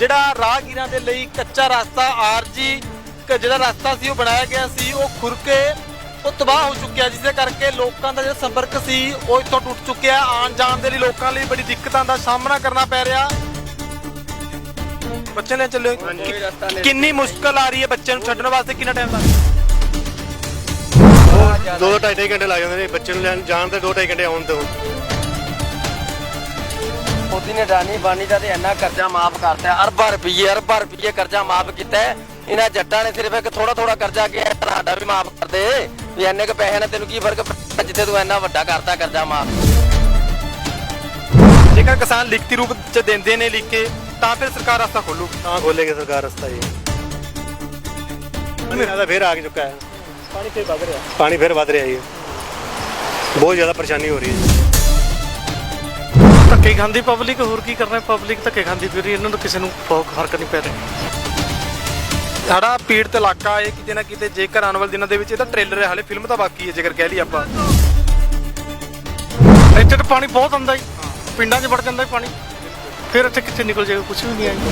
ਜਿਹੜਾ ਰਾਹਗੀਰਾਂ ਦੇ ਲਈ ਕੱਚਾ ਰਸਤਾ ਆਰਜੀ ਜਿਹੜਾ ਰਸਤਾ ਸੀ ਉਹ ਬਣਾਇਆ ਗਿਆ ਸੀ ਉਹ ਖੁਰ ਕੇ ਉਹ ਤਬਾਹ ਹੋ ਚੁੱਕਿਆ ਜਿਸ ਦੇ ਕਰਕੇ ਲੋਕਾਂ ਦਾ ਜਿਹੜਾ ਸੰਪਰਕ ਸੀ ਉਹ ਇੱਥੋਂ ਟੁੱਟ ਚੁੱਕਿਆ। ਆਉਣ ਜਾਣ ਦੇ ਲਈ ਲੋਕਾਂ ਲਈ ਬੜੀ ਦਿੱਕਤਾਂ ਦਾ ਸਾਹਮਣਾ ਕਰਨਾ ਪੈ ਰਿਹਾ। ਬੱਚੇ ਲੈ ਚੱਲੇ। ਕਿੰਨੀ ਮੁਸ਼ਕਲ ਆ ਰਹੀ ਹੈ ਬੱਚੇ ਨੂੰ ਛੱਡਣ ਵਾਸਤੇ? ਕਿੰਨਾ ਟਾਈਮ ਲੱਗਦਾ ਦੋ ਢਾਈ ਢਾਈ ਘੰਟੇ ਲੱਗ ਜਾਂਦੇ ਨੇ ਬੱਚੇ ਨੂੰ ਲੈਣ ਜਾਣ ਤੇ ਦੋ ਢਾਈ ਘੰਟੇ ਆਉਣ ਤੋਂ। ਮੋਦੀ ਨੇ ਡਾਨੀ ਬਾਨੀ ਦਾ ਤੇ ਇੰਨਾ ਕਰਜ਼ਾ ਮਾਫ ਕਰਤਾ। ਅਰਬਾਂ ਰੁਪਏ ਅਰਬਾਂ ਰੁਪਏ ਕਰਜ਼ਾ ਮਾਫ ਕੀਤਾ। ਇਹਨਾਂ ਜੱਟਾਂ ਨੇ ਸਿਰਫ ਇੱਕ ਥੋੜਾ ਥੋੜਾ ਕਰਜ਼ਾ ਕਿਹਾ ਤੁਹਾਡਾ ਵੀ ਮਾਫ ਕਰ ਦੇ। ਵੀ ਇੰਨੇ ਕ ਪੈਸੇ ਨਾਲ ਤੈਨੂੰ ਕੀ ਫ਼ਰਕ ਪੈਂਦਾ ਜਿੱਥੇ ਤੂੰ ਇੰਨਾ ਵੱਡਾ ਕਰਤਾ ਕਰਜ਼ਾ ਮਾਫ? ਜੇਕਰ ਕਿਸਾਨ ਲਿਖਤੀ ਰੂਪ ਚ ਦਿੰਦੇ ਨੇ ਲਿਖ ਕੇ ਤਾਂ ਫਿਰ ਸਰਕਾਰ ਰਸਤਾ ਖੋਲੂਗੀ ਤਾਂ ਖੋਲੇਗੀ ਸਰਕਾਰ ਰਸਤਾ ਜੀ। ਪਾਣੀ ਜ਼ਿਆਦਾ ਫੇਰ ਆ ਚੁੱਕਾ ਹੈ। ਪਾਣੀ ਫੇਰ ਵਧ ਰਿਹਾ। ਪਾਣੀ ਫੇਰ ਵੱਧ ਰਿਹਾ ਜੀ। ਬਹੁਤ ਜ਼ਿਆਦਾ ਪਰੇਸ਼ਾਨੀ ਹੋ ਰਹੀ ਹੈ ਧੱਕੇ ਖਾਂਦੀ ਪਬਲਿਕ ਹੋਰ ਕੀ ਕਰਨਾ ਪਬਲਿਕ ਧੱਕੇ ਖਾਂਦੀ ਫਿਰ ਇਹਨਾਂ ਨੂੰ ਕਿਸੇ ਨੂੰ ਬਹੁਤ ਫ਼ਰਕ ਨਹੀਂ ਪੈ ਰਿਹਾ। ਸਾਡਾ ਪੀੜਤ ਇਲਾਕਾ ਹੈ ਕਿਤੇ ਨਾ ਕਿਤੇ ਜੇਕਰ ਆਉਣ ਵਾਲੇ ਦਿਨਾਂ ਦੇ ਵਿੱਚ ਇਹਦਾ ਟ੍ਰੇਲਰ ਹੈ ਹਾਲੇ ਫਿਲਮ ਤਾਂ ਬਾਕੀ ਹੈ ਜੇਕਰ ਕਹਿ ਲਈ ਆਪਾਂ। ਇੱਥੇ ਤਾਂ ਪਾਣੀ ਬਹੁਤ ਆਉਂਦਾ ਹੀ ਪਿੰਡਾਂ 'ਚ ਵੜ ਜਾਂਦਾ ਹੀ ਪਾਣੀ। ਫਿਰ ਇੱਥੇ ਕਿੱਥੇ ਨਿਕਲ ਜਾਏਗਾ? ਕੁਝ ਵੀ ਨਹੀਂ ਆਏਗਾ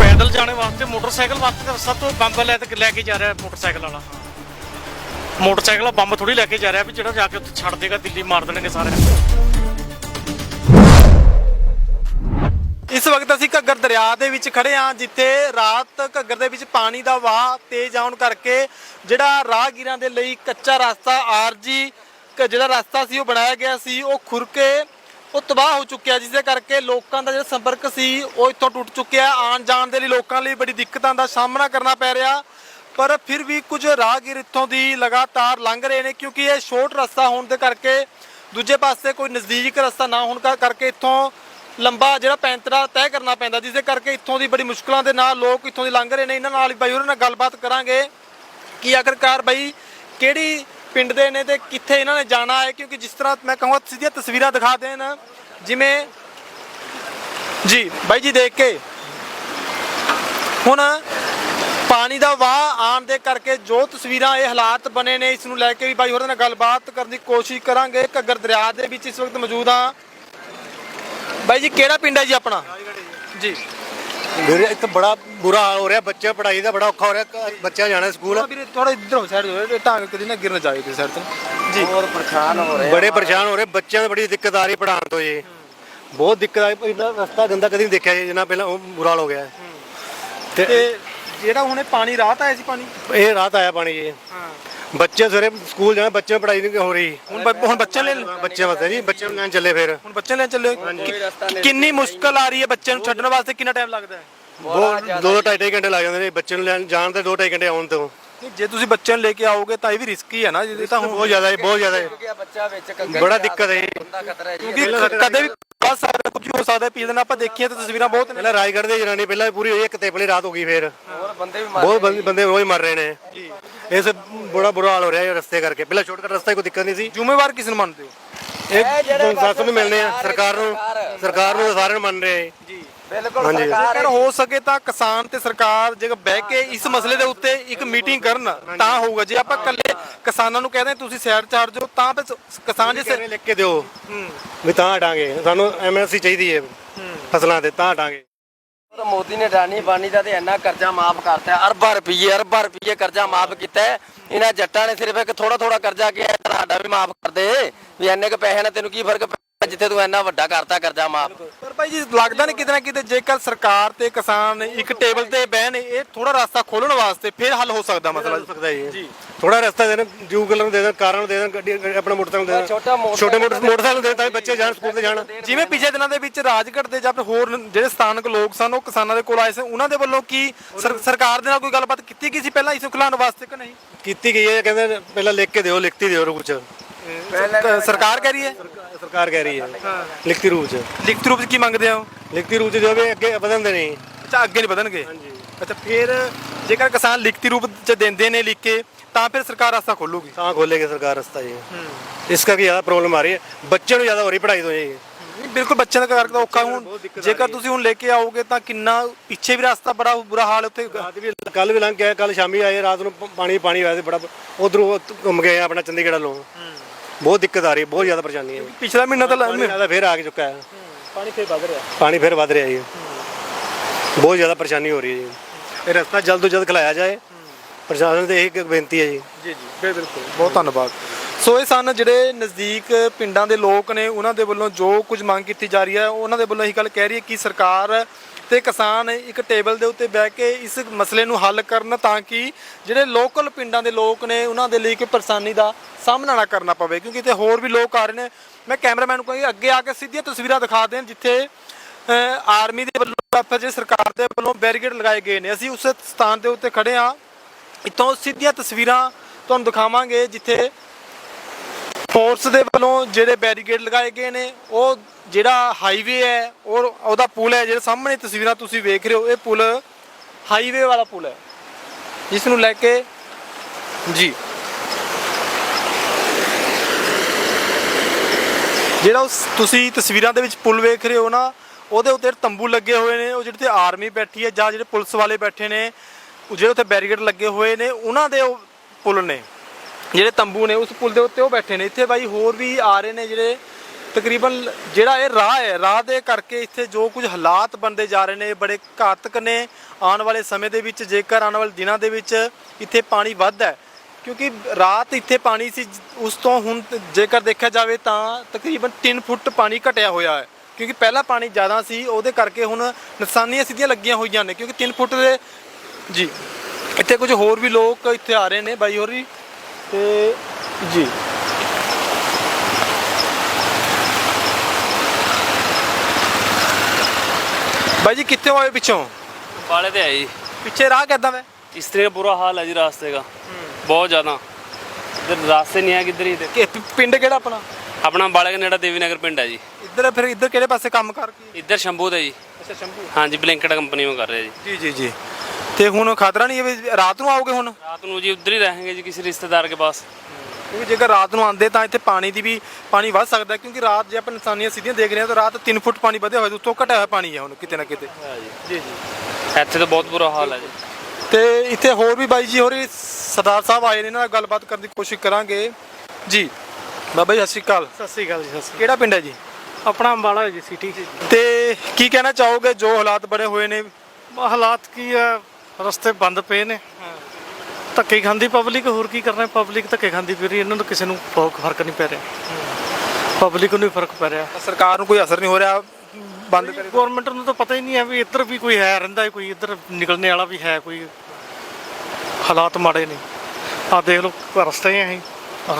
ਪੈਦਲ ਜਾਣੇ ਵਾਸਤੇ ਮੋਟਰਸਾਈਕਲ ਵਾਸਤੇ ਤਾਂ ਸਭ ਤੋਂ ਬੰਬ ਲੈ ਕੇ ਲੈ ਕੇ ਜਾ ਰਿਹਾ ਮੋਟਰਸਾਈਕਲ ਵਾਲਾ। ਮੋਟਰਸਾਈਕਲ ਬੰਬ ਥੋੜੀ ਲੈ ਕੇ ਜਾ ਰਿਹਾ ਵੀ ਜਿਹੜਾ ਜਾ ਕੇ ਉੱਥੇ ਛੱਡ ਦੇਗਾ ਦਿੱਲੀ ਮਾਰ ਦੇਣਗੇ ਸਾਰੇ। ਇਸ ਵਕਤ ਅਸੀਂ ਘੱਗਰ ਦਰਿਆ ਦੇ ਵਿੱਚ ਖੜੇ ਹਾਂ, ਜਿੱਥੇ ਰਾਤ ਘੱਗਰ ਦੇ ਵਿੱਚ ਪਾਣੀ ਦਾ ਵਾਹ ਤੇਜ਼ ਆਉਣ ਕਰਕੇ ਜਿਹੜਾ ਰਾਹਗੀਰਾਂ ਦੇ ਲਈ ਕੱਚਾ ਰਸਤਾ, ਆਰਜੀ ਕ- ਜਿਹੜਾ ਰਸਤਾ ਸੀ, ਉਹ ਬਣਾਇਆ ਗਿਆ ਸੀ, ਉਹ ਖੁਰ ਕੇ ਉਹ ਤਬਾਹ ਹੋ ਚੁੱਕਿਆ ਜਿਸ ਦੇ ਕਰਕੇ ਲੋਕਾਂ ਦਾ ਜਿਹੜਾ ਸੰਪਰਕ ਸੀ, ਉਹ ਇੱਥੋਂ ਟੁੱਟ ਚੁੱਕਿਆ। ਆਉਣ ਜਾਣ ਦੇ ਲਈ ਲੋਕਾਂ ਲਈ ਬੜੀ ਦਿੱਕਤਾਂ ਦਾ ਸਾਹਮਣਾ ਕਰਨਾ ਪੈ ਰਿਹਾ, ਪਰ ਫਿਰ ਵੀ ਕੁਝ ਰਾਹਗੀਰ ਇੱਥੋਂ ਦੀ ਲਗਾਤਾਰ ਲੰਘ ਰਹੇ ਨੇ, ਕਿਉਂਕਿ ਇਹ ਸ਼ੋਰਟ ਰਸਤਾ ਹੋਣ ਦੇ ਕਰਕੇ ਦੂਜੇ ਪਾਸੇ ਕੋਈ ਨਜ਼ਦੀਕ ਰਸਤਾ ਨਾ ਹੋਣ ਕਰਕੇ ਇੱਥੋਂ ਲੰਬਾ ਜਿਹੜਾ ਪੈਂਤਰਾ ਤੈਅ ਕਰਨਾ ਪੈਂਦਾ ਜਿਸ ਦੇ ਕਰਕੇ ਇੱਥੋਂ ਦੀ ਬੜੀ ਮੁਸ਼ਕਲਾਂ ਦੇ ਨਾਲ ਲੋਕ ਇੱਥੋਂ ਦੀ ਲੰਘ ਰਹੇ ਨੇ। ਇਹਨਾਂ ਨਾਲ ਵੀ ਬਾਈ ਉਹਨਾਂ ਨਾਲ ਗੱਲਬਾਤ ਕਰਾਂਗੇ ਕਿ ਆਖਰਕਾਰ ਬਾਈ ਕਿਹੜੀ ਪਿੰਡ ਦੇ ਨੇ ਤੇ ਕਿੱਥੇ ਇਹਨਾਂ ਨੇ ਜਾਣਾ ਹੈ? ਕਿਉਂਕਿ ਜਿਸ ਤਰ੍ਹਾਂ ਮੈਂ ਕਹਾਂ ਸਿੱਧੀਆਂ ਤਸਵੀਰਾਂ ਦਿਖਾ ਦੇਣ। ਜਿਵੇਂ, ਜੀ, ਬਾਈ ਜੀ ਦੇਖ ਕੇ। ਹੁਣ ਪਾਣੀ ਦਾ ਵਾਹ ਆਉਣ ਦੇ ਕਰਕੇ ਜੋ ਤਸਵੀਰਾਂ, ਇਹ ਹਾਲਾਤ ਬਣੇ ਨੇ, ਇਸ ਨੂੰ ਲੈ ਕੇ ਵੀ ਬਾਈ ਹੋਰਾਂ ਨਾਲ ਗੱਲਬਾਤ ਕਰਨ ਦੀ ਕੋਸ਼ਿਸ਼ ਕਰਾਂਗੇ। ਘੱਗਰ ਦਰਿਆ ਦੇ ਵਿੱਚ ਇਸ ਵਕਤ ਮੌਜੂਦ ਹਾਂ। ਬਾਈ ਜੀ ਕਿਹੜਾ ਪਿੰਡ ਹੈ ਜੀ ਆਪਣਾ? ਜੀ। ਵੀਰੇ ਇੱਥੇ ਬੜਾ ਬੁਰਾ ਹਾਲ ਹੋ ਰਿਹਾ ਬੱਚੇ ਪੜ੍ਹਾਈ ਦਾ ਬੜਾ ਔਖਾ ਹੋ ਰਿਹਾ ਬੱਚਾ ਜਾਣਾ ਸਕੂਲ। ਵੀਰੇ ਥੋੜਾ ਇਧਰੋਂ ਸਾਈਡ ਹੋ ਢਾਂਗ ਕਦੀ ਨਾ ਗਿਰ ਨਾ ਜਾਵੇ ਤੇ ਸਾਈਡ ਤੋਂ। ਜੀ। ਹੋਰ ਪਰੇਸ਼ਾਨ ਹੋ ਰਹੇ। ਬੜੇ ਪਰੇਸ਼ਾਨ ਹੋ ਰਹੇ ਬੱਚਿਆਂ ਨੂੰ ਬੜੀ ਦਿੱਕਤ ਆ ਰਹੀ ਪੜ੍ਹਾਉਣ ਤੋਂ ਜੀ। ਬਹੁਤ ਦਿੱਕਤ ਆ ਰਹੀ ਇੰਨਾ ਰਸਤਾ ਗੰਦਾ ਕਦੀ ਨਹੀਂ ਦੇਖਿਆ ਜੀ ਜਿੰਨਾ ਪਹਿਲਾਂ ਉਹ ਬੁਰਾ ਹਾਲ ਹੋ ਗਿਆ। ਤੇ ਜਿਹੜਾ ਹੁਣੇ ਪਾਣੀ ਰਾਤ ਆਇਆ ਸੀ ਪਾਣੀ? ਇਹ ਰਾਤ ਆਇਆ ਪਾਣੀ ਜੀ। ਹਾਂ। ਬੱਚੇ ਸਵੇਰੇ ਸਕੂਲ ਜਾਣਾ ਬੱਚਿਆਂ ਨੂੰ ਪੜ੍ਹਾਈ ਨਹੀਂ ਹੋ ਰਹੀ। ਹੁਣ ਬ- ਹੁਣ ਬੱਚੇ ਲੈ ਬੱਚੇ ਵਾਸਤੇ ਜੀ ਬੱਚੇ ਨੂੰ ਲੈਣ ਚੱਲੇ ਫਿਰ। ਹੁਣ ਬੱਚੇ ਲੈ ਚੱਲੇ ਕਿ- ਕਿੰਨੀ ਮੁਸ਼ਕਲ ਆ ਰਹੀ ਹੈ ਬੱਚੇ ਨੂੰ ਛੱਡਣ ਵਾਸਤੇ? ਕਿੰਨਾ ਟਾਈਮ ਲੱਗਦਾ ਹੈ? ਬਹੁਤ ਦੋ ਢਾਈ ਢਾਈ ਘੰਟੇ ਲੱਗ ਜਾਂਦੇ ਨੇ। ਬੱਚੇ ਨੂੰ ਲੈਣ ਜਾਣ ਤੇ ਦੋ ਢਾਈ ਘੰਟੇ ਆਉਣ ਤੋਂ। ਨਹੀਂ, ਜੇ ਤੁਸੀਂ ਬੱਚੇ ਨੂੰ ਲੈ ਕੇ ਆਓਗੇ ਤਾਂ ਇਹ ਵੀ ਰਿਸਕੀ ਹੈ ਨਾ ਜੇ ਤਾਂ ਹੁਣ ਬਹੁਤ ਜ਼ਿਆਦਾ ਹੈ ਬਹੁਤ ਜ਼ਿਆਦਾ ਹੈ। ਗਿਆ ਬੱਚਾ ਵਿੱਚ ਕੰਗਰ ਬੜਾ ਦਿੱਕਤ ਹੈ ਜੀ। ਦਾ ਖਤਰਾ ਹੈ ਜੀ। ਕਿਉਂਕਿ ਕ- ਕਦੇ ਵੀ ਬਸ ਸਕਦਾ ਕੁਝ ਹੋ ਸਕਦਾ ਪਿਛਲੇ ਦਿਨ ਆਪਾਂ ਦੇਖੀਆਂ ਤੇ ਤਸਵੀਰਾਂ ਬਹੁਤ ਨੇ। ਪਹਿਲਾਂ ਰਾਜਗੜ੍ਹ ਦੇ ਜਨਾਨੀ ਪਹਿਲਾਂ ਪੂਰੀ ਹੋਈ ਇੱਕ ਤੇਪਲੀ ਰਾਤ ਹੋ ਗਈ ਫਿਰ। ਹੋਰ ਬੰਦੇ ਵੀ ਮਰ ਬਹੁਤ ਬੰਦੇ ਬੰਦੇ ਰੋਜ਼ ਮਰ ਰਹੇ ਨੇ। ਇਸ ਬੜਾ ਬੁਰਾ ਹਾਲ ਹੋ ਰਿਹਾ ਹੈ ਰਸਤੇ ਕਰਕੇ। ਪਹਿਲਾਂ ਸ਼ਾਰਟਕਟ ਰਸਤਾ ਕੋਈ ਦਿੱਕਤ ਨਹੀਂ ਸੀ। ਜ਼ਿੰਮੇਵਾਰ ਕਿਸ ਨੂੰ ਮੰਨਦੇ ਹੋ? ਇਹ ਜਿਹੜੇ ਸੰਸਦ ਨੂੰ ਮਿਲਨੇ ਆ ਸਰਕਾਰ- ਨੂੰ ਸਰਕਾਰ। ਨੂੰ ਸਾਰਿਆਂ ਨੂੰ ਮੰਨ ਰਹੇ ਜੀ। ਬਿਲਕੁਲ। ਸਰਕਾਰ ਜੇਕਰ ਹੋ ਸਕੇ ਤਾਂ ਕਿਸਾਨ ਤੇ ਸਰਕਾਰ ਜੇ ਬਹਿ ਕੇ ਇਸ ਮਸਲੇ ਦੇ ਉੱਤੇ ਇੱਕ ਮੀਟਿੰਗ ਕਰਨ ਤਾਂ ਹੋਊਗਾ। ਜੇ ਆਪਾਂ ਇਕੱਲੇ ਕਿਸਾਨਾਂ ਨੂੰ ਕਹਿੰਦੇ ਤੁਸੀਂ ਸਾਈਡ ਚਾਰ ਜਾਓ ਤਾਂ ਫਿਰ ਸ- ਕਿਸਾਨ ਜੇ ਜਿਹੜੇ ਲਿਖ ਕੇ ਦਿਓ। ਵੀ ਤਾਂ ਹਟਾਂਗੇ। ਸਾਨੂੰ ਐਮਐਸਸੀ ਚਾਹੀਦੀ ਹੈ। ਫਸਲਾਂ ਤੇ ਤਾਂ ਹਟਾਂਗੇ। ਤਾਂ ਮੋਦੀ ਨੇ ਡਾਨੀ ਬਾਨੀ ਦਾ ਤੇ ਇੰਨਾ ਕਰਜ਼ਾ ਮਾਫ ਕਰਤਾ। ਅਰਬਾਂ ਰੁਪਏ ਅਰਬਾਂ ਰੁਪਏ ਕਰਜ਼ਾ ਮਾਫ ਕੀਤਾ ਹੈ। ਇਹਨਾਂ ਜੱਟਾਂ ਨੇ ਸਿਰਫ ਇੱਕ ਥੋੜਾ ਥੋੜਾ ਕਰਜ਼ਾ ਕਿਹਾ ਤੁਹਾਡਾ ਵੀ ਮਾਫ ਕਰ ਦੇ ਵੀ ਇੰਨੇ ਕ ਪੈਸੇ ਨਾਲ ਤੈਨੂੰ ਕੀ ਫ਼ਰਕ ਪੈਂਦਾ ਜਿੱਥੇ ਤੂੰ ਇੰਨਾ ਵੱਡਾ ਕਰਤਾ ਕਰਜ਼ਾ ਮਾਫ ਪਰ ਭਾਈ ਜੀ ਲੱਗਦਾ ਨਹੀਂ ਕਿਤੇ ਨਾ ਕਿਤੇ ਜੇਕਰ ਸਰਕਾਰ ਤੇ ਕਿਸਾਨ ਇੱਕ ਟੇਬਲ ਤੇ ਬਹਿਣ ਇਹ ਥੋੜਾ ਰਸਤਾ ਖੋਲਣ ਵਾਸਤੇ ਫਿਰ ਹੱਲ ਹੋ ਸਕਦਾ ਮਸਲਾ ਹੋ ਸਕਦਾ ਜੀ ਥੋੜਾ ਰਸਤਾ ਦੇ ਦੇਣ ਜੂ ਕਲਰ ਨੂੰ ਦੇ ਦੇਣ ਕਾਰਾਂ ਨੂੰ ਦੇ ਦੇਣ ਗੱਡੀ ਆਪਣਾ ਮੋਟਰਸਾਈਕਲ ਦੇ ਦੇਣ। ਛੋਟਾ ਮੋਟਰਸਾਈਕਲ ਛੋਟੇ ਮੋਟਰ ਮੋਟਰਸਾਈਕਲ ਦੇ ਦੇਣ ਤਾਂ ਬੱਚੇ ਜਾਣ ਸਕੂਲ ਤੇ ਜਾਣ। ਜਿਵੇਂ ਪਿਛਲੇ ਦਿਨਾਂ ਦੇ ਵਿੱਚ ਰਾਜਗੜ੍ਹ ਦੇ ਜਾਂ ਫਿਰ ਹੋਰ ਨ- ਜਿਹੜੇ ਸਥਾਨਕ ਲੋਕ ਸਨ ਉਹ ਕਿਸਾਨਾਂ ਦੇ ਕੋਲ ਆਏ ਸੀ। ਉਹਨਾਂ ਦੇ ਵੱਲੋਂ ਕੀ ਸਰ- ਸਰਕਾਰ ਦੇ ਨਾਲ ਕੋਈ ਗੱਲਬਾਤ ਕੀਤੀ ਗਈ ਸੀ ਪਹਿਲਾਂ ਇਸ ਨੂੰ ਖਿਲਾਉਣ ਵਾਸਤੇ ਕਿ ਨਹੀਂ? ਕੀਤੀ ਗਈ ਹੈ ਕਹਿੰਦੇ ਪਹਿਲਾਂ ਲਿਖ ਕੇ ਦਿਓ ਲਿਖਤੀ ਦਿਓ ਕੁਝ ਕ- ਸਰਕਾਰ ਕਹਿ ਰਹੀ ਹੈ? ਸਰਕਾਰ ਕਹਿ ਰਹੀ ਹੈ। ਲਿਖਤੀ ਰੂਪ ਚ। ਲਿਖਤ ਰੂਪ 'ਚ ਕੀ ਮੰਗਦੇ ਹੋ? ਲਿਖਤੀ ਰੂਪ ਚ ਦਿਓ ਵੀ ਅੱਗੇ ਵਧਣ ਦੇ ਨਹੀਂ ਅੱਛਾ ਅੱਗੇ ਨਹੀਂ ਵਧਣਗੇ? ਅੱਛਾ ਫਿਰ ਜੇਕਰ ਕਿਸਾਨ ਲਿਖਤੀ ਰੂਪ 'ਚ ਦਿੰਦੇ ਨੇ ਲਿਖ ਕੇ ਤਾਂ ਫਿਰ ਸਰਕਾਰ ਰਸਤਾ ਖੋਲੂਗੀ? ਤਾਂ ਖੋਲੇਗੀ ਸਰਕਾਰ ਰਸਤਾ ਜੀ। ਇਸ ਕਰਕੇ ਜ਼ਿਆਦਾ ਪ੍ਰੋਬਲਮ ਆ ਰਹੀ ਹੈ। ਬੱਚਿਆਂ ਨੂੰ ਜ਼ਿਆਦਾ ਹੋ ਰਹੀ ਪੜ੍ਹਾਈ ਤੋਂ ਜੀ। ਨਹੀਂ, ਬਿਲਕੁਲ ਬੱਚਿਆਂ ਦਾ ਕਰਕੇ ਤਾਂ ਔਖਾ ਹੁਣ। ਜੇਕਰ ਤੁਸੀਂ ਹੁਣ ਲੈ ਕੇ ਆਓਗੇ ਤਾਂ ਕਿੰਨਾ ਪਿੱਛੇ ਵੀ ਰਸਤਾ ਬੜਾ ਬੁਰਾ ਹਾਲ ਉੱਥੇ। ਰਾਤ ਵੀ ਕੱਲ ਵੀ ਲੰਘ ਗਿਆ ਕੱਲ ਸ਼ਾਮੀ ਆਏ ਰਾਤ ਨੂੰ ਪ- ਪਾਣੀ ਪਾਣੀ ਹੋਇਆ ਸੀ ਬੜਾ ਉਧਰੋਂ ਘੁੰਮ ਗਏ ਆਪਣਾ ਚੰਡੀਗੜ੍ਹ ਵੱਲੋਂ। ਬਹੁਤ ਦਿੱਕਤ ਆ ਰਹੀ ਹੈ ਬਹੁਤ ਜ਼ਿਆਦਾ ਪਰੇਸ਼ਾਨੀ ਹੈ। ਪਿਛਲਾ ਮਹੀਨਾ ਤਾਂ ਲ- ਪਾਣੀ ਜ਼ਿਆਦਾ ਫੇਰ ਆ ਚੁੱਕਾ ਹੈ। ਪਾਣੀ ਫੇਰ ਵਧ ਰਿਹਾ। ਪਾਣੀ ਫੇਰ ਵੱਧ ਰਿਹਾ ਜੀ। ਬਹੁਤ ਜ਼ਿਆਦਾ ਪਰੇਸ਼ਾਨੀ ਹੋ ਰਹੀ ਹੈ ਜੀ। ਇਹ ਰਸਤਾ ਜਲਦ ਤੋਂ ਜਲਦ ਖਲਾਇਆ ਜਾਏ। ਪ੍ਰਸ਼ਾਸਨ ਦੇ ਇਹ ਬੇਨਤੀ ਹੈ ਜੀ। ਜੀ ਜੀ, ਬਿਲਕੁਲ। ਬਹੁਤ ਧੰਨਵਾਦ। ਸੋ ਇਹ ਸਨ ਜਿਹੜੇ ਨਜ਼ਦੀਕ ਪਿੰਡਾਂ ਦੇ ਲੋਕ ਨੇ, ਉਹਨਾਂ ਦੇ ਵੱਲੋਂ ਜੋ ਕੁਝ ਮੰਗ ਕੀਤੀ ਜਾ ਰਹੀ ਹੈ, ਉਹਨਾਂ ਦੇ ਵੱਲੋਂ ਇਹੀ ਗੱਲ ਕਹਿ ਰਹੀ ਹੈ ਕਿ ਸਰਕਾਰ ਤੇ ਕਿਸਾਨ ਇੱਕ ਟੇਬਲ ਦੇ ਉੱਤੇ ਬਹਿ ਕੇ ਇਸ ਮਸਲੇ ਨੂੰ ਹੱਲ ਕਰਨ ਤਾਂ ਕਿ ਜਿਹੜੇ ਲੋਕਲ ਪਿੰਡਾਂ ਦੇ ਲੋਕ ਨੇ, ਉਹਨਾਂ ਦੇ ਲਈ ਕੋਈ ਪਰੇਸ਼ਾਨੀ ਦਾ ਸਾਹਮਣਾ ਨਾ ਕਰਨਾ ਪਵੇ, ਕਿਉਂਕਿ ਇੱਥੇ ਹੋਰ ਵੀ ਲੋਕ ਆ ਰਹੇ ਨੇ। ਮੈਂ ਕੈਮਰਾਮੈਨ ਨੂੰ ਕਹਾਂਗੀ, ਅੱਗੇ ਆ ਕੇ ਸਿੱਧੀਆਂ ਤਸਵੀਰਾਂ ਦਿਖਾ ਦੇਣ, ਜਿੱਥੇ ਆਰਮੀ ਦੇ ਵੱਲੋਂ ਜਾਂ ਜੇ ਸਰਕਾਰ ਦੇ ਵੱਲੋਂ ਬੈਰੀਕੇਡ ਲਗਾਏ ਗਏ ਨੇ। ਅਸੀਂ ਉਸ ਸਥਾਨ ਦੇ ਉੱਤੇ ਖੜੇ ਹਾਂ। ਇੱਥੋਂ ਸਿੱਧੀਆਂ ਤਸਵੀਰਾਂ ਤੁਹਾਨੂੰ ਦਿਖਾਵਾਂਗੇ ਜਿੱਥੇ ਫੋਰਸ ਦੇ ਵੱਲੋਂ ਜਿਹੜੇ ਬੈਰੀਕੇਡ ਲਗਾਏ ਗਏ ਨੇ, ਉਹ ਜਿਹੜਾ ਹਾਈਵੇ ਹੈ, ਔਰ ਉਹਦਾ ਪੁਲ ਹੈ, ਜਿਹੜੇ ਸਾਹਮਣੇ ਤਸਵੀਰਾਂ ਤੁਸੀਂ ਵੇਖ ਰਹੇ ਹੋ, ਇਹ ਪੁਲ ਹਾਈਵੇ ਵਾਲਾ ਪੁਲ ਹੈ। ਜਿਸ ਨੂੰ ਲੈ ਕੇ ਜੀ। ਜਿਹੜਾ ਉਸ ਤੁਸੀਂ ਤਸਵੀਰਾਂ ਦੇ ਵਿੱਚ ਪੁਲ ਵੇਖ ਰਹੇ ਹੋ ਨਾ, ਉਹਦੇ ਉੱਤੇ ਤੰਬੂ ਲੱਗੇ ਹੋਏ ਨੇ, ਉਹ ਜਿਹੜੇ ਤੇ ਆਰਮੀ ਬੈਠੀ ਹੈ ਜਾਂ ਜਿਹੜੇ ਪੁਲਿਸ ਵਾਲੇ ਬੈਠੇ ਨੇ ਜਿਹੜੇ ਉੱਥੇ ਬੈਰੀਕੇਡ ਲੱਗੇ ਹੋਏ ਨੇ, ਉਹਨਾਂ ਦੇ ਉਹ ਪੁਲ ਨੇ। ਜਿਹੜੇ ਤੰਬੂ ਨੇ, ਉਸ ਪੁਲ ਦੇ ਉੱਤੇ ਉਹ ਬੈਠੇ ਨੇ। ਇੱਥੇ ਬਾਈ ਹੋਰ ਵੀ ਆ ਰਹੇ ਨੇ ਜਿਹੜੇ ਤਕਰੀਬਨ ਜਿਹੜਾ ਇਹ ਰਾਹ ਹੈ, ਰਾਹ ਦੇ ਕਰਕੇ ਇੱਥੇ ਜੋ ਕੁਝ ਹਾਲਾਤ ਬਣਦੇ ਜਾ ਰਹੇ ਨੇ ਬੜੇ ਘਾਤਕ ਨੇ। ਆਉਣ ਵਾਲੇ ਸਮੇਂ ਦੇ ਵਿੱਚ, ਜੇਕਰ ਆਉਣ ਵਾਲੇ ਦਿਨਾਂ ਦੇ ਵਿੱਚ ਇੱਥੇ ਪਾਣੀ ਵੱਧ ਹੈ, ਕਿਉਂਕਿ ਰਾਤ ਇੱਥੇ ਪਾਣੀ ਸੀ, ਉਸ ਤੋਂ ਹੁਣ ਜੇਕਰ ਦੇਖਿਆ ਜਾਵੇ ਤਾਂ ਤਕਰੀਬਨ 3 ਫੁੱਟ ਪਾਣੀ ਘਟਿਆ ਹੋਇਆ ਹੈ। ਕਿਉਂਕਿ ਪਹਿਲਾਂ ਪਾਣੀ ਜ਼ਿਆਦਾ ਸੀ, ਉਹਦੇ ਕਰਕੇ ਹੁਣ ਨੁਕਸਾਨੀਆਂ ਸਿੱਧੀਆਂ ਲੱਗੀਆਂ ਹੋਈਆਂ ਨੇ, ਕਿਉਂਕਿ 3 ਫੁੱਟ ਦੇ ਜੀ। ਇੱਥੇ ਕੁਝ ਹੋਰ ਵੀ ਲੋਕ ਇੱਥੇ ਆ ਰਹੇ ਨੇ ਬਾਈ ਹੋਰੀ। ਤੇ ਜੀ। ਬਾਈ ਜੀ ਕਿੱਥੇ ਆਏ ਪਿੱਛੋਂ? ਬਾਲੇ ਤੇ ਆਈ ਪਿੱਛੇ ਰਾਹ ਕਿੱਦਾਂ ਵੇ? ਇਸ ਤਰ੍ਹਾਂ ਦਾ ਬੁਰਾ ਹਾਲ ਹੈ ਜੀ ਰਾਸਤੇ ਦਾ। ਬਹੁਤ ਜ਼ਿਆਦਾ। ਇਧਰ ਰਾਸਤੇ ਨਹੀਂ ਹੈ ਕਿੱਧਰ ਹੀ ਤੇ। ਪਿੰਡ ਕਿਹੜਾ ਆਪਣਾ? ਆਪਣਾ ਬਾਲੇ ਦੇ ਨੇੜਾ ਦੇਵੀ ਨਗਰ ਪਿੰਡ ਹੈ ਜੀ। ਇੱਧਰ ਫਿਰ ਇੱਧਰ ਕਿਹੜੇ ਪਾਸੇ ਕੰਮ ਕਰਕੇ ਕੀ? ਇੱਧਰ ਸ਼ੰਭੂ ਦਾ ਜੀ। ਅੱਛਾ ਸ਼ੰਭੂ। ਹਾਂਜੀ ਬਲਿੰਕਟ ਕੰਪਨੀ ਮੈਂ ਕਰ ਰਿਹਾ ਜੀ। ਜੀ ਜੀ ਜੀ। ਤੇ ਹੁਣ ਖਤਰਾ ਨਹੀਂ ਹੈ ਰਾਤ ਨੂੰ ਆਓਗੇ ਹੁਣ? ਰਾਤ ਨੂੰ ਜੀ ਉਧਰ ਹੀ ਰਹਾਂਗੇ ਜੀ ਕਿਸੇ ਰਿਸ਼ਤੇਦਾਰ ਕੇ ਪਾਸ। ਕਿਉਂਕਿ ਜੇਕਰ ਰਾਤ ਨੂੰ ਆਂਦੇ ਤਾਂ ਇੱਥੇ ਪਾਣੀ ਦੀ ਵੀ ਪਾਣੀ ਵੱਧ ਸਕਦਾ ਕਿਉਂਕਿ ਰਾਤ ਜੇ ਆਪਾਂ ਇਨਸਾਨੀਆਂ ਸਿੱਧੀਆਂ ਦੇਖ ਰਹੇ ਹਾਂ ਤਾਂ ਰਾਤ 3 ਫੁੱਟ ਪਾਣੀ ਵਧਿਆ ਹੋਇਆ ਉਸ ਤੋਂ ਘਟਿਆ ਹੋਇਆ ਪਾਣੀ ਹੈ ਹੁਣ ਕਿਤੇ ਨਾ ਕਿਤੇ। ਇੱਥੇ ਤਾਂ ਬਹੁਤ ਬੁਰਾ ਹਾਲ ਹੈ ਜੀ। ਤੇ ਇੱਥੇ ਹੋਰ ਵੀ ਬਾਈ ਜੀ ਹੋਰ ਸਰਦਾਰ ਸਾਹਿਬ ਆਏ ਨੇ ਨਾਲ ਗੱਲਬਾਤ ਕਰਨ ਦੀ ਕੋਸ਼ਿਸ਼ ਕਰਾਂਗੇ। ਜੀ ਬਾਬਾ ਜੀ ਸਤਿ ਸ਼੍ਰੀ ਅਕਾਲ। ਸਤਿ ਸ੍ਰੀ ਅਕਾਲ ਜੀ ਸਤਿ ਕਿਹੜਾ ਪਿੰਡ ਹੈ ਜੀ? ਆਪਣਾ ਅੰਬਾਲਾ ਜੀ ਸਿਟੀ ਤੇ ਕੀ ਕਹਿਣਾ ਚਾਹੋਗੇ ਜੋ ਹਾਲਾਤ ਬੜੇ ਹੋਏ ਨੇ? ਹਾਲਾਤ ਕੀ ਹੈ? ਰਸਤੇ ਬੰਦ ਪਏ ਨੇ। ਧੱਕੇ ਖਾਂਦੀ ਪਬਲਿਕ ਹੋਰ ਕੀ ਕਰਨਾ? ਪਬਲਿਕ ਧੱਕੇ ਖਾਂਦੀ ਫਿਰ ਇਹਨਾਂ ਨੂੰ ਕਿਸੇ ਨੂੰ ਫ਼ਰਕ ਫ਼ਰਕ ਨਹੀਂ ਪੈ ਰਿਹਾ। ਪਬਲਿਕ ਨੂੰ ਹੀ ਫ਼ਰਕ ਪੈ ਰਿਹਾ। ਸਰਕਾਰ ਨੂੰ ਕੋਈ ਅਸਰ ਨਹੀਂ ਹੋ ਰਿਹਾ ਬੰਦ ਕਰੇ ਗਵਰਨਮੈਂਟ ਨੂੰ ਤਾਂ ਪਤਾ ਹੀ ਨਹੀਂ ਹੈ ਵੀ ਇੱਧਰ ਵੀ ਕੋਈ ਹੈ ਰਹਿੰਦਾ ਹੈ ਕੋਈ ਇੱਧਰ ਨਿਕਲਣੇ ਵਾਲਾ ਵੀ ਹੈ ਕੋਈ। ਹਾਲਾਤ ਮਾੜੇ ਨੇ। ਆ ਦੇਖ ਲਓ ਰਸਤੇ ਹੈ ਹੀ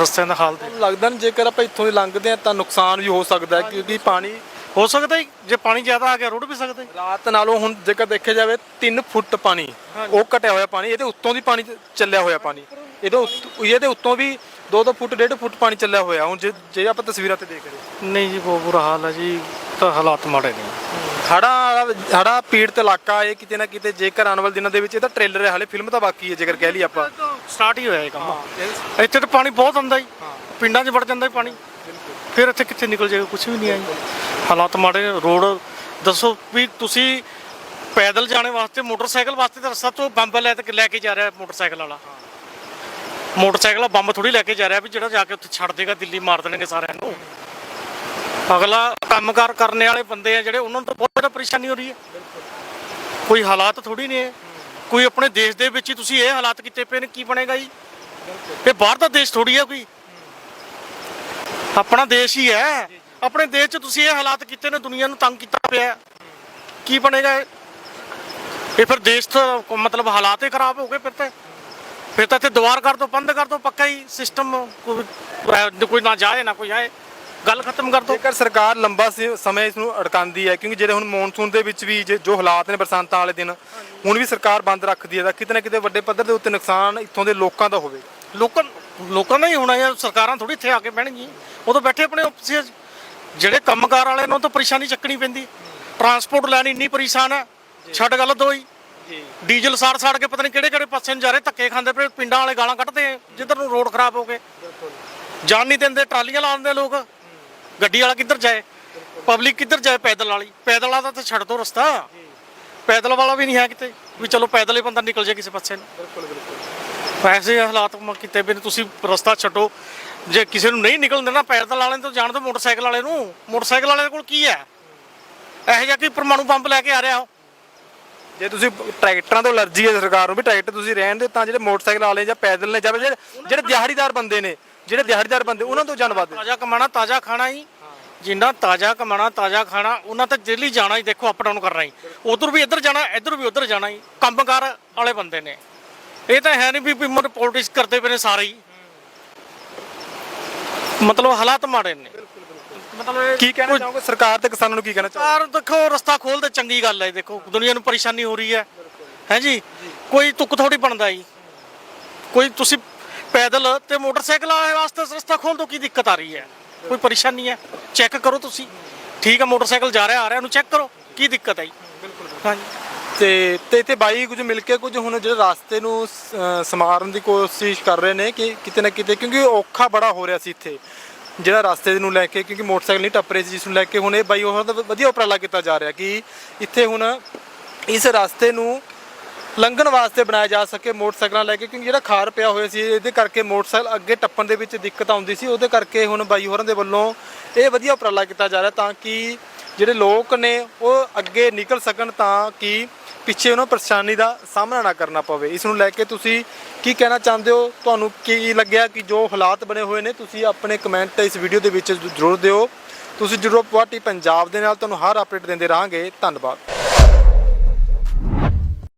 ਰਸਤਿਆਂ ਦਾ ਹਾਲ ਦੇਖ। ਲੱਗਦਾ ਨਹੀਂ ਜੇਕਰ ਆਪਾਂ ਇੱਥੋਂ ਦੀ ਲੰਘਦੇ ਆ ਤਾਂ ਨੁਕਸਾਨ ਵੀ ਹੋ ਸਕਦਾ ਹੈ ਕਿਉਂਕਿ ਪਾਣੀ ਹੋ ਸਕਦਾ ਜੇ ਪਾਣੀ ਜ਼ਿਆਦਾ ਆ ਗਿਆ ਰੁੜ ਵੀ ਸਕਦਾ ਰਾਤ ਨਾਲੋਂ ਹੁਣ ਜੇਕਰ ਦੇਖਿਆ ਜਾਵੇ 3 ਫੁੱਟ ਪਾਣੀ ਉਹ ਘਟਿਆ ਹੋਇਆ ਪਾਣੀ ਇਹਦੇ ਉੱਤੋਂ ਦੀ ਪਾਣੀ ਚੱਲਿਆ ਹੋਇਆ ਪਾਣੀ। ਇਹਦੇ ਉੱਤ- ਇਹਦੇ ਉੱਤੋਂ ਵੀ 2-2 ਫੁੱਟ 1.5 ਫੁੱਟ ਪਾਣੀ ਚੱਲਿਆ ਹੋਇਆ। ਹੁਣ ਜੇ ਜੇ ਆਪਾਂ ਤਸਵੀਰਾਂ ਤੇ ਦੇਖ ਰਹੇ ਹਾਂ। ਨਹੀਂ ਜੀ ਬਹੁਤ ਬੁਰਾ ਹਾਲ ਹੈ ਜੀ ਤਾਂ ਹਾਲਾਤ ਮਾੜੇ ਨੇ। ਹੜਾ ਹੜਾ ਪੀੜਤ ਇਲਾਕਾ ਇਹ ਕਿਤੇ ਨਾ ਕਿਤੇ ਜੇਕਰ ਆਉਣ ਵਾਲੇ ਦਿਨਾਂ ਦੇ ਵਿੱਚ ਇਹ ਤਾਂ ਟ੍ਰੇਲਰ ਹੈ ਹਾਲੇ ਫਿਲਮ ਤਾਂ ਬਾਕੀ ਹੈ ਜੇਕਰ ਕਹਿ ਲਈ ਆਪਾਂ। ਸਟਾਰਟ ਹੀ ਹੋਇਆ ਇਹ ਕੰਮ। ਇੱਥੇ ਤਾਂ ਪਾਣੀ ਬਹੁਤ ਆਉਂਦਾ ਹੀ। ਪਿੰਡਾਂ 'ਚ ਵੜ ਜਾਂਦਾ ਹੀ ਪਾਣੀ। ਫਿਰ ਇੱਥੇ ਕਿੱਥੇ ਨਿਕਲ ਜਾਏਗਾ ਕੁਝ ਵੀ ਨਹੀਂ ਆਈ ਹਾਲਾਤ ਮਾੜੇ ਰੋਡ, ਦੱਸੋ ਵੀ ਤੁਸੀਂ ਪੈਦਲ ਜਾਣੇ ਵਾਸਤੇ, ਮੋਟਰਸਾਈਕਲ ਵਾਸਤੇ ਤਾਂ ਰਸਤਾ ਤੋਂ ਬੰਬ ਲੈ ਕੇ ਲੈ ਕੇ ਜਾ ਰਿਹਾ ਮੋਟਰਸਾਈਕਲ ਵਾਲਾ। ਮੋਟਰਸਾਈਕਲ ਵਾਲਾ ਬੰਬ ਥੋੜੀ ਲੈ ਕੇ ਜਾ ਰਿਹਾ ਵੀ ਜਿਹੜਾ ਜਾ ਕੇ ਉੱਥੇ ਛੱਡ ਦੇਗਾ, ਦਿੱਲੀ ਮਾਰ ਦੇਣਗੇ ਸਾਰਿਆਂ ਨੂੰ। ਅਗਲਾ ਕੰਮਕਾਰ ਕਰਨ ਵਾਲੇ ਬੰਦੇ ਆ ਜਿਹੜੇ, ਉਹਨਾਂ ਨੂੰ ਤਾਂ ਬਹੁਤ ਜ਼ਿਆਦਾ ਪਰੇਸ਼ਾਨੀ ਹੋ ਰਹੀ ਹੈ। ਕੋਈ ਹਾਲਾਤ ਥੋੜੀ ਨੇ ਕੋਈ ਆਪਣੇ ਦੇਸ਼ ਦੇ ਵਿੱਚ ਹੀ ਤੁਸੀਂ ਇਹ ਹਾਲਾਤ ਕੀਤੇ ਪਏ ਨੇ, ਕੀ ਬਣੇਗਾ ਜੀ? ਇਹ ਬਾਹਰ ਦਾ ਦੇਸ਼ ਥੋੜੀ ਹੈ ਕੋਈ। ਆਪਣਾ ਦੇਸ਼ ਹੀ ਹੈ। ਆਪਣੇ ਦੇਸ਼ 'ਚ ਤੁਸੀਂ ਇਹ ਹਾਲਾਤ ਕੀਤੇ ਨੇ ਦੁਨੀਆ ਨੂੰ ਤੰਗ ਕੀਤਾ ਪਿਆ ਹੈ। ਕੀ ਬਣੇਗਾ ਇਹ? ਫਿਰ ਦੇਸ਼ ਤਾਂ ਮਤਲਬ ਹਾਲਾਤ ਹੀ ਖਰਾਬ ਹੋ ਗਏ ਫਿਰ ਤਾਂ ਫਿਰ ਤਾਂ ਇੱਥੇ ਦੁਆਰ ਕਰ ਦੋ ਬੰਦ ਕਰ ਦੋ ਪੱਕਾ ਹੀ ਸਿਸਟਮ ਕੋਈ ਨਾ ਜਾਏ ਨਾ ਕੋਈ ਆਏ ਗੱਲ ਖਤਮ ਕਰ ਦੋ ਜੇਕਰ ਸਰਕਾਰ ਲੰਬਾ ਸਮੇਂ ਇਸ ਨੂੰ ਅੜਕਾਉਂਦੀ ਹੈ ਕਿਉਂਕਿ ਜਿਹੜੇ ਹੁਣ ਮੌਨਸੂਨ ਦੇ ਵਿੱਚ ਵੀ ਜੇ- ਹਾਲਾਤ ਨੇ ਬਰਸਾਤਾਂ ਵਾਲੇ ਦਿਨ ਹੁਣ ਵੀ ਸਰਕਾਰ ਬੰਦ ਰੱਖਦੀ ਹੈ ਤਾਂ ਕਿਤੇ ਨਾ ਕਿਤੇ ਵੱਡੇ ਪੱਧਰ ਦੇ ਉੱਤੇ ਨੁਕਸਾਨ ਇੱਥੋਂ ਦੇ ਲੋਕਾਂ ਦਾ ਹੋਵੇਗਾ ਲੋਕਾਂ ਲੋਕਾਂ ਦਾ ਹੀ ਹੋਣਾ ਯਾਰ ਸਰਕਾਰਾਂ ਥੋੜੀ ਇੱਥੇ ਆ ਕੇ ਬਹਿਣਗੀਆਂ ਤਾਂ ਬੈਠੇ ਆਪਣੇ ਆਫਿਸ। ਜਿਹੜੇ ਕੰਮਕਾਰ ਵਾਲੇ ਨੂੰ ਤਾਂ ਪਰੇਸ਼ਾਨੀ ਚੱਕਣੀ ਪੈਂਦੀ। ਟਰਾਂਸਪੋਰਟ ਲੈਣ ਇੰਨੀ ਪਰੇਸ਼ਾਨ ਹੈ ਛੱਡ ਗੱਲ ਦੋ ਹੀ ਡੀਜ਼ਲ ਸਾੜ ਸਾੜ ਕੇ ਪਤਾ ਨਹੀਂ ਕਿਹੜੇ ਕਿਹੜੇ ਪਾਸੇ ਨੂੰ ਜਾ ਰਹੇ ਧੱਕੇ ਖਾਂਦੇ ਪਏ ਪਿੰਡਾਂ ਵਾਲੇ ਗਾਲਾਂ ਕੱਢਦੇ ਜਿੱਧਰ ਨੂੰ ਰੋਡ ਖਰਾਬ ਹੋ ਗਏ। ਜਾਣ ਨਹੀਂ ਦਿੰਦੇ ਟਰਾਲੀਆਂ ਲਾਉਂਦੇ ਲੋਕ। ਗੱਡੀ ਵਾਲਾ ਕਿੱਧਰ ਜਾਏ? ਪਬਲਿਕ ਕਿੱਧਰ ਜਾਏ ਪੈਦਲ ਵਾਲੀ? ਪੈਦਲ ਵਾਲਾ ਤਾਂ ਛੱਡ ਦੋ ਰਸਤਾ। ਪੈਦਲ ਵਾਲਾ ਵੀ ਨਹੀਂ ਹੈ ਕਿਤੇ ਵੀ ਚਲੋ ਪੈਦਲ ਹੀ ਬੰਦਾ ਨਿਕਲ ਜਾਏ ਕਿਸੇ ਪਾਸੇ ਨੂੰ। ਵੈਸੇ ਹਾਲਾਤ ਮ- ਕੀਤੇ ਵੀ ਨੇ ਤੁਸੀਂ ਰਸਤਾ ਛੱਡੋ। ਜੇ ਕਿਸੇ ਨੂੰ ਨਹੀਂ ਨਿਕਲਣ ਦੇਣਾ ਪੈਦਲ ਵਾਲੇ ਤਾਂ ਜਾਣ ਦਿਓ ਮੋਟਰਸਾਈਕਲ ਵਾਲੇ ਨੂੰ। ਮੋਟਰਸਾਈਕਲ ਵਾਲੇ ਕੋਲ ਕੀ ਹੈ? ਇਹੋ ਜਿਹਾ ਕਿ ਪਰਮਾਣੂ ਬੰਬ ਲੈ ਕੇ ਆ ਰਿਹਾ ਉਹ? ਜੇ ਤੁਸੀਂ ਟਰੈਕਟਰਾਂ ਤੋਂ ਅਲਰਜੀ ਹੈ ਸਰਕਾਰ ਨੂੰ ਵੀ ਟਰੈਕਟਰ ਤੁਸੀਂ ਰਹਿਣ ਦੇ ਤਾਂ ਜਿਹੜੇ ਮੋਟਰਸਾਈਕਲ ਵਾਲੇ ਜਾਂ ਪੈਦਲ ਨੇ ਜਾਂ ਜਿਹੜੇ ਜਿਹੜੇ ਦਿਹਾੜੀਦਾਰ ਬੰਦੇ ਨੇ ਜਿਹੜੇ ਦਿਹਾੜੀਦਾਰ ਬੰਦੇ ਉਹਨਾਂ ਤੋਂ ਜਾਨ ਵੱਧ ਤਾਜ਼ਾ ਕਮਾਣਾ ਤਾਜ਼ਾ ਖਾਣਾ ਹੀ ਜਿੰਨਾ ਤਾਜ਼ਾ ਕਮਾਣਾ ਤਾਜ਼ਾ ਖਾਣਾ ਉਹਨਾਂ ਤਾਂ ਦਿੱਲੀ ਜਾਣਾ ਹੀ ਦੇਖੋ ਅਪ ਡਾਊਨ ਕਰਨਾ ਹੀ। ਉਧਰ ਵੀ ਇੱਧਰ ਜਾਣਾ ਇੱਧਰ ਵੀ ਉਧਰ ਜਾਣਾ ਹੀ। ਕੰਮਕਾਰ ਵਾਲੇ ਬੰਦੇ ਨੇ। ਇਹ ਤਾਂ ਹੈ ਨਹੀਂ ਵੀ ਪੋਲਿਟਿਕਸ ਕਰਦੇ ਪਏ ਨੇ ਸਾਰੇ ਹੀ। ਮਤਲਬ ਹਾਲਾਤ ਮਾੜੇ ਨੇ। ਮਤਲਬ ਕੀ ਕਹਿਣਾ ਚਾਹੋਗੇ? ਸਰਕਾਰ ਤੇ ਕਿਸਾਨਾਂ ਨੂੰ ਕੀ ਕਹਿਣਾ ਚਾਹੋਗੇ? ਸਰਕਾਰ ਦੇਖੋ ਰਸਤਾ ਖੋਲ ਦੇ ਚੰਗੀ ਗੱਲ ਹੈ ਦੇਖੋ ਦੁਨੀਆ ਨੂੰ ਪਰੇਸ਼ਾਨੀ ਹੋ ਰਹੀ ਹੈ। ਹੈ ਜੀ? ਕੋਈ ਤੁੱਕ ਥੋੜੀ ਬਣਦਾ ਜੀ। ਕੋਈ ਤੁਸੀਂ ਪੈਦਲ ਤੇ ਮੋਟਰਸਾਈਕਲ ਵਾਲੇ ਵਾਸਤੇ ਰਸਤਾ ਖੋਲ ਦੋ ਕੀ ਦਿੱਕਤ ਆ ਰਹੀ ਹੈ? ਕੋਈ ਪਰੇਸ਼ਾਨੀ ਹੈ? ਚੈੱਕ ਕਰੋ ਤੁਸੀਂ। ਠੀਕ ਹੈ ਮੋਟਰਸਾਈਕਲ ਜਾ ਰਿਹਾ ਆ ਰਿਹਾ ਉਹਨੂੰ ਚੈੱਕ ਕਰੋ ਕੀ ਦਿੱਕਤ ਹੈ ਜੀ? ਬਿਲਕੁਲ। ਹਾਂਜੀ। ਤੇ ਤੇ ਇੱਥੇ ਬਾਈ ਕੁਝ ਮਿਲ ਕੇ ਕੁਝ ਹੁਣ ਜਿਹੜੇ ਰਾਸਤੇ ਨੂੰ ਸ- ਸਮਾਰਨ ਦੀ ਕੋਸ਼ਿਸ਼ ਕਰ ਰਹੇ ਨੇ ਕਿ ਕਿਤੇ ਨਾ ਕਿਤੇ ਕਿਉਂਕਿ ਔਖਾ ਬੜਾ ਹੋ ਰਿਹਾ ਸੀ ਇੱਥੇ ਜਿਹੜਾ ਰਾਸਤੇ ਨੂੰ ਲੈ ਕੇ ਕਿਉਂਕਿ ਮੋਟਰਸਾਈਕਲ ਨਹੀਂ ਟੱਪ ਰਹੇ ਸੀ, ਜਿਸ ਨੂੰ ਲੈ ਕੇ ਹੁਣ ਇਹ ਬਾਈ ਉਹ ਦਾ ਵਧੀਆ ਉਪਰਾਲਾ ਕੀਤਾ ਜਾ ਰਿਹਾ ਕਿ ਇੱਥੇ ਹੁਣ ਇਸ ਰਾਸਤੇ ਨੂੰ ਲੰਘਣ ਵਾਸਤੇ ਬਣਾਇਆ ਜਾ ਸਕੇ ਮੋਟਰਸਾਈਕਲਾਂ ਲੈ ਕੇ ਕਿਉਂਕਿ ਜਿਹੜਾ ਖਾਰ ਪਿਆ ਹੋਇਆ ਸੀ, ਇਹਦੇ ਕਰਕੇ ਮੋਟਰਸਾਈਕਲ ਅੱਗੇ ਟੱਪਣ ਦੇ ਵਿੱਚ ਦਿੱਕਤ ਆਉਂਦੀ ਸੀ, ਉਹਦੇ ਕਰਕੇ ਹੁਣ ਬਾਈ ਹੋਰਾਂ ਦੇ ਵੱਲੋਂ ਇਹ ਵਧੀਆ ਉਪਰਾਲਾ ਕੀਤਾ ਜਾ ਰਿਹਾ ਤਾਂ ਕਿ ਜਿਹੜੇ ਲੋਕ ਨੇ ਉਹ ਅੱਗੇ ਨਿਕਲ ਸਕਣ ਤਾਂ ਕਿ ਪਿੱਛੇ ਉਹਨਾਂ ਪਰੇਸ਼ਾਨੀ ਦਾ ਸਾਹਮਣਾ ਨਾ ਕਰਨਾ ਪਵੇ। ਇਸ ਨੂੰ ਲੈ ਕੇ ਤੁਸੀਂ ਕੀ ਕਹਿਣਾ ਚਾਹੁੰਦੇ ਹੋ? ਤੁਹਾਨੂੰ ਕੀ ਲੱਗਿਆ ਕਿ ਜੋ ਹਾਲਾਤ ਬਣੇ ਹੋਏ ਨੇ, ਤੁਸੀਂ ਆਪਣੇ ਕਮੈਂਟ ਇਸ ਵੀਡੀਓ ਦੇ ਵਿੱਚ ਜ਼ਰੂਰ ਦਿਓ। ਤੁਸੀਂ ਜ਼ਰੂਰ ਪੁਆਟੀ ਪੰਜਾਬ ਦੇ ਨਾਲ ਤੁਹਾਨੂੰ ਹਰ ਅਪਡੇਟ ਦਿੰਦੇ ਰਹਾਂਗੇ। ਧੰਨਵਾਦ।